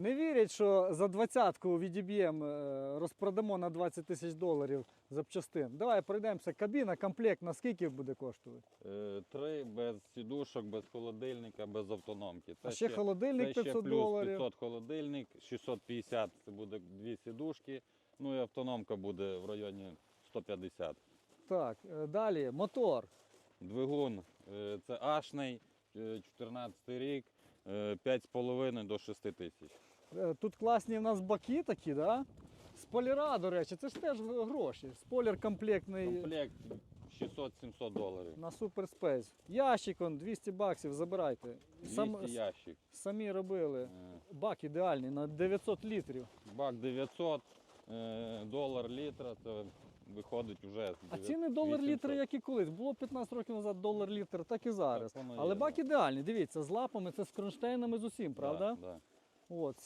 Не вірять, що за двадцятку відіб'ємо, е, розпродамо на 20 тисяч доларів запчастин. Давай пройдемося. Кабіна, комплект, на скільки буде коштувати? Е, Три без сідушок, без холодильника, без автономки. А ще холодильник це ще 500 плюс доларів. 500 холодильник, 650 це буде дві сідушки, ну і автономка буде в районі 150. Так, е, далі мотор. Двигун е, це ашний, е, 14 рік, 5,5 до 6 тисяч. Е, Тут класні в нас баки такі, да? Спойлера, до речі, це ж теж гроші. Спойлер комплектний Комплект 600-700 доларів. на Space. Ящик он 200 баксів, забирайте. 200 Сам, ящик. самі робили. Е, Бак ідеальний на 900 літрів. Бак 900, е, долар літра, це виходить вже. А ціни долар 800. літр, як і колись. Було 15 років назад долар літр, так і зараз. Так воно Але є, бак да. ідеальний. Дивіться, з лапами, це з кронштейнами з усім, правда? Да, да. От,